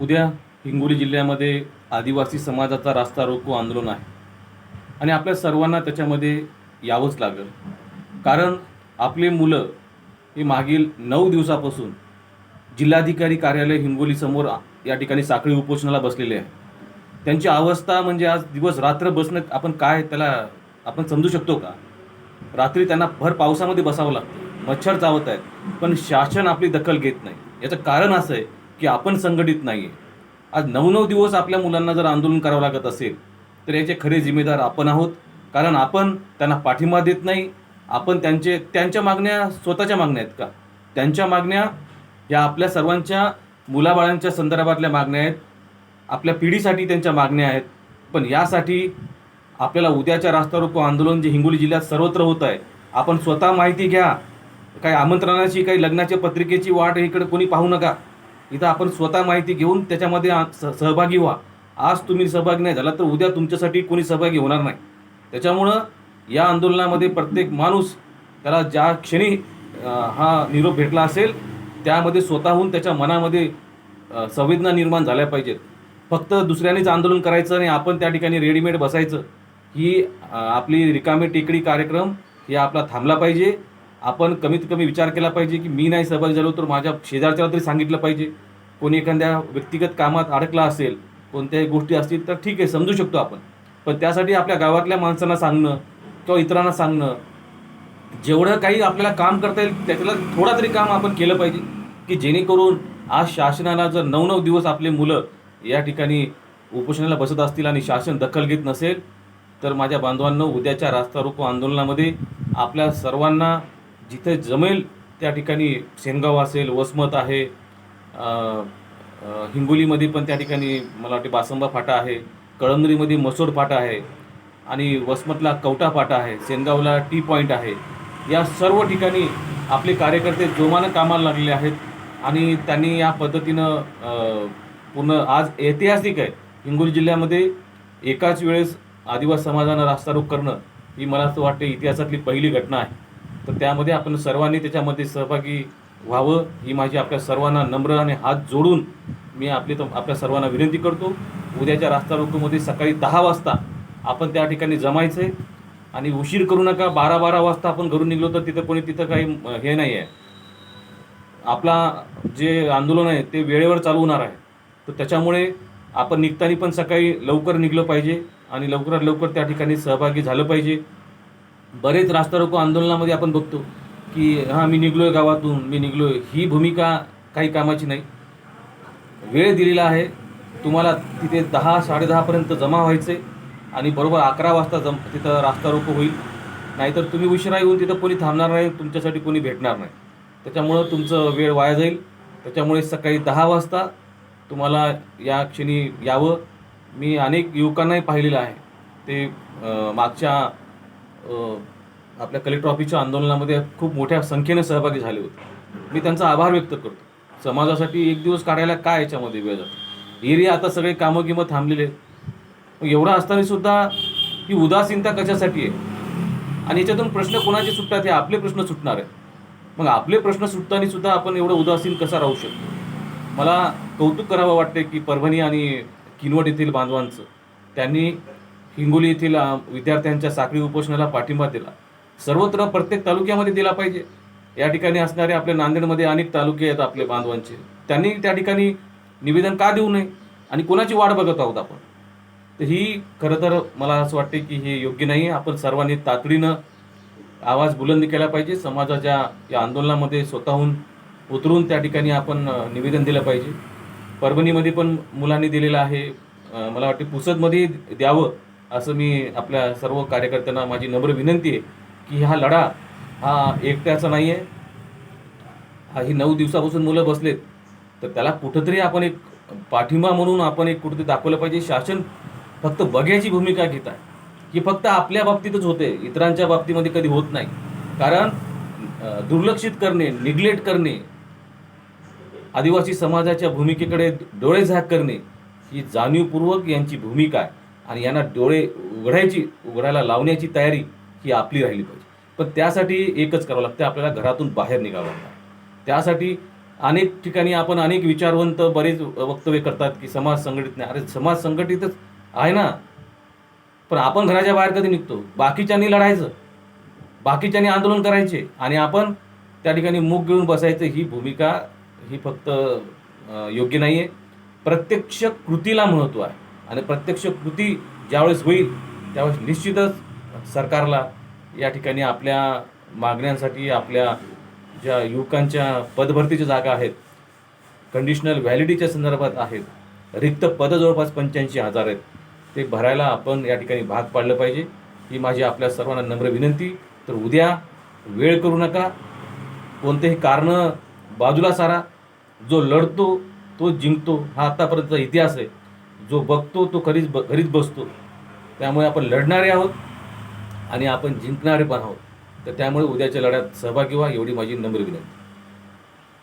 उद्या हिंगोली जिल्ह्यामध्ये आदिवासी समाजाचा रास्ता रोको आंदोलन आहे. आणि आपल्या सर्वांना त्याच्यामध्ये यावंच लागेल. कारण आपले मुलं हे मागील नऊ दिवसापासून जिल्हाधिकारी कार्यालय हिंगोलीसमोर या ठिकाणी साखळी उपोषणाला बसलेले आहे त्यांची अवस्था म्हणजे आज दिवस रात्र बसणं आपण काय त्याला आपण समजू शकतो का? रात्री त्यांना भर पावसामध्ये बसावं लागतं. मच्छर चावत आहेत. पण शासन आपली दखल घेत नाही. याचं कारण असं आहे की आपण संघटित नाही आहे आज नऊ नऊ दिवस आपल्या मुलांना जर आंदोलन करावं लागत असेल तर याचे खरे जिम्मेदार आपण आहोत. कारण आपण त्यांना पाठिंबा देत नाही. आपण त्यांचे त्यांच्या मागण्या स्वतःच्या मागण्या आहेत का? त्यांच्या मागण्या या आपल्या सर्वांच्या मुलाबाळांच्या संदर्भातल्या मागण्या आहेत. आपल्या पिढीसाठी त्यांच्या मागण्या आहेत. पण यासाठी आपल्याला उद्याच्या रास्ता रोको आंदोलन जे हिंगोली जिल्ह्यात सर्वत्र होत आहे आपण स्वतः माहिती घ्या. काही आमंत्रणाची काही लग्नाच्या पत्रिकेची वाट इकडे कोणी पाहू नका. इथं आपण स्वतः माहिती घेऊन त्याच्यामध्ये सहभागी व्हा. आज तुम्ही सहभागी नाही झाला तर उद्या तुमच्यासाठी कोणी सहभागी होणार नाही. त्याच्यामुळं या आंदोलनामध्ये प्रत्येक माणूस त्याला ज्या क्षणी हा निरोप भेटला असेल त्यामध्ये स्वतःहून त्याच्या मनामध्ये संवेदना निर्माण झाल्या पाहिजेत. फक्त दुसऱ्यानेच आंदोलन करायचं आणि आपण त्या ठिकाणी रेडीमेड बसायचं ही आपली रिकामी टेकडी कार्यक्रम ही आपला थांबला पाहिजे. आपण कमीत कमी विचार केला पाहिजे की मी नाही सहभागी झालो तर माझ्या शेजारच्याला तरी सांगितलं पाहिजे. कोणी एखाद्या व्यक्तिगत कामात अडकला असेल कोणत्याही गोष्टी असतील तर ठीक आहे समजू शकतो आपण. पण त्यासाठी आपल्या गावातल्या माणसांना सांगणं किंवा इतरांना सांगणं जेवढं काही आपल्याला काम करता येईल त्याच्याला थोडा तरी काम आपण केलं पाहिजे की जेणेकरून आज शासनाला जर नऊ नऊ दिवस आपले मुलं या ठिकाणी उपोषणाला बसत असतील आणि शासन दखल घेत नसेल तर माझ्या बांधवांनो उद्याच्या रास्ता रोको आंदोलनामध्ये आपल्या सर्वांना जिथे जमेल त्या ठिकाणी सेनगाव असेल वसमत आहे हिंगोलीमध्ये पण त्या ठिकाणी मला वाटते बासंबा फाटा आहे कळमनुरीमध्ये मसोड फाटा आहे आणि वसमतला कवटा फाटा आहे सेनगावला टी पॉईंट आहे. या सर्व ठिकाणी आपले कार्यकर्ते जोमानं कामाला लागलेले आहेत आणि त्यांनी या पद्धतीनं पूर्ण आज ऐतिहासिक आहे. हिंगोली जिल्ह्यामध्ये एकाच वेळेस आदिवासी समाजानं रास्तारोक करणं ही मला असं वाटते इतिहासातली पहिली घटना आहे. तर त्यामध्ये आपण सर्वांनी त्याच्यामध्ये सहभागी व्हावं ही माझी आपल्या सर्वांना नम्र आणि हात जोडून मी आपली तर आपल्या सर्वांना विनंती करतो. उद्याच्या रास्ता रोकोमध्ये सकाळी दहा वाजता आपण त्या ठिकाणी जमायचं आहे आणि उशीर करू नका बारा बारा वाजता आपण घरून निघलो तर तिथं कोणी तिथं काही हे नाही आहे आपला जे आंदोलन आहे ते वेळेवर चालू होणार आहे. तर त्याच्यामुळे आपण निघताना पण सकाळी लवकर निघलं पाहिजे आणि लवकरात लवकर त्या ठिकाणी सहभागी झालं पाहिजे. बरेच रास्ता रोको आंदोलनामध्ये आपण बघतो की हां मी निघलोय गावातून मी निघलोय. ही भूमिका काही कामाची नाही. वेळ दिलेला आहे. तुम्हाला तिथे दहा साडेदहापर्यंत जमा व्हायचे आणि बरोबर अकरा वाजता जम तिथं रास्ता रोको होईल. नाहीतर तुम्ही उशिरा येऊन तिथं कोणी थांबणार नाही तुमच्यासाठी कोणी भेटणार नाही. त्याच्यामुळं तुमचं वेळ वाया जाईल. त्याच्यामुळे सकाळी दहा वाजता तुम्हाला या क्षणी यावं. मी अनेक युवकांनाही पाहिलेलं आहे. ते मागच्या आपल्या कलेक्टर ऑफिसच्या आंदोलनामध्ये खूप मोठ्या संख्येने सहभागी झाले होते. मी त्यांचा आभार व्यक्त करतो. समाजासाठी एक दिवस काढायला काय याच्यामध्ये वेळ जातो? एरिया आता सगळे कामं गिमं थांबलेले आहेत. मग एवढं असताना सुद्धा ही उदासीनता कशासाठी आहे? आणि याच्यातून प्रश्न कोणाचे सुटतात हे आपले प्रश्न सुटणार आहेत. मग आपले प्रश्न सुटताना सुद्धा आपण एवढं उदासीन कसा राहू शकतो? मला कौतुक करावं वाटते की परभणी आणि किनवट येथील बांधवांचं. त्यांनी हिंगोली येथील विद्यार्थ्यांच्या साखळी उपोषणाला पाठिंबा दिला. सर्वत्र प्रत्येक तालुक्यामध्ये दिला पाहिजे. या ठिकाणी असणारे आपल्या नांदेडमध्ये अनेक तालुके आहेत आपले बांधवांचे. त्यांनी त्या ठिकाणी निवेदन का देऊ नये आणि कोणाची वाट बघत आहोत आपण? तर ही खरं तर मला असं वाटते की हे योग्य नाही आहे आपण सर्वांनी तातडीनं आवाज बुलंद केला पाहिजे. समाजाच्या या आंदोलनामध्ये स्वतःहून उतरून त्या ठिकाणी आपण निवेदन दिलं पाहिजे. परभणीमध्ये पण मुलांनी दिलेलं आहे. मला वाटते पुसदमध्ये द्यावं. असं मी आपल्या सर्व कार्यकर्त्यांना माझी नम्र विनंती आहे की हा लढा हा एकट्याचा नाही आहे हा ही नऊ दिवसापासून मुलं बसलेत. तर त्याला कुठंतरी आपण एक पाठिंबा म्हणून आपण एक कुठेतरी दाखवलं पाहिजे. शासन फक्त बघ्याची भूमिका घेत आहे. ही फक्त आपल्या बाबतीतच होते. इतरांच्या बाबतीमध्ये कधी होत नाही. कारण दुर्लक्षित करणे निग्लेक्ट करणे आदिवासी समाजाच्या भूमिकेकडे डोळे झाक करणे ही जाणीवपूर्वक यांची भूमिका आहे. आणि यांना डोळे उघडायची उघडायला लावण्याची तयारी ही आपली राहिली पाहिजे. पण त्यासाठी एकच करावं लागतं आपल्याला घरातून बाहेर निघावं लागतं. त्यासाठी अनेक ठिकाणी आपण अनेक विचारवंत बरेच वक्तव्य करतात की समाज संघटित नाही. अरे समाज संघटितच आहे ना. पण आपण घराच्या बाहेर कधी निघतो? बाकीच्यांनी लढायचं. बाकीच्यांनी आंदोलन करायचे. आणि आपण त्या ठिकाणी मूग घेऊन बसायचं ही भूमिका ही फक्त योग्य नाही आहे प्रत्यक्ष कृतीला महत्त्व आहे. आणि प्रत्यक्ष कृती ज्यावेळेस होईल त्यावेळेस निश्चितच सरकारला या ठिकाणी आपल्या मागण्यांसाठी आपल्या ज्या युवकांच्या पदभरतीच्या जागा आहेत कंडिशनल व्हॅलिडीच्या संदर्भात आहेत रिक्त पदं जवळपास पंच्याऐंशी हजार आहेत ते भरायला आपण या ठिकाणी भाग पाडलं पाहिजे. ही माझी आपल्या सर्वांना नम्र विनंती. तर उद्या वेळ करू नका. कोणतेही कारणं बाजूला सारा. जो लढतो तो जिंकतो हा आत्तापर्यंतचा इतिहास आहे. जो बघतो तो घरीच ब घरीच बसतो. त्यामुळे आपण लढणारे आहोत आणि आपण जिंकणारे पण आहोत. तर त्यामुळे उद्याच्या लढ्यात सहभागी व्हा एवढी माझी नम्र विनंती.